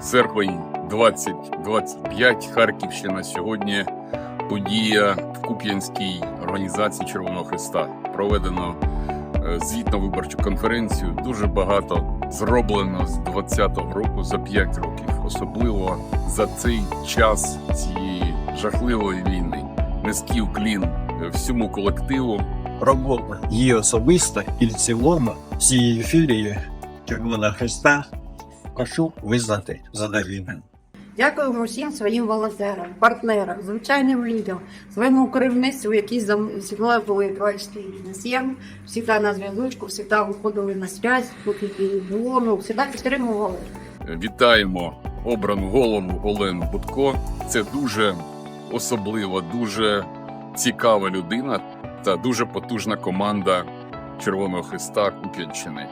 Серпень 2025, Харківщина. Сьогодні подія в Куп'янській організації Червоного Христа. Проведено е, звітно-виборчу конференцію. Дуже багато зроблено з 20-го року за 5 років, особливо за цей час цієї жахливої війни. Низький уклін е, всьому колективу. робота її особиста і в цілому цієї філії Червоного Христа прошу визнати задовільним. Дякуємо всім своїм волонтерам, партнерам, звичайним людям, своєму керівництву, які за зі мною були 24 на 7, завжди на зв'язочку, завжди виходили на связь, поки було, ну, завжди підтримували. Вітаємо обрану голову Олену Будко. Це дуже особлива, дуже цікава людина та дуже потужна команда Червоного Христа Куп'янщини.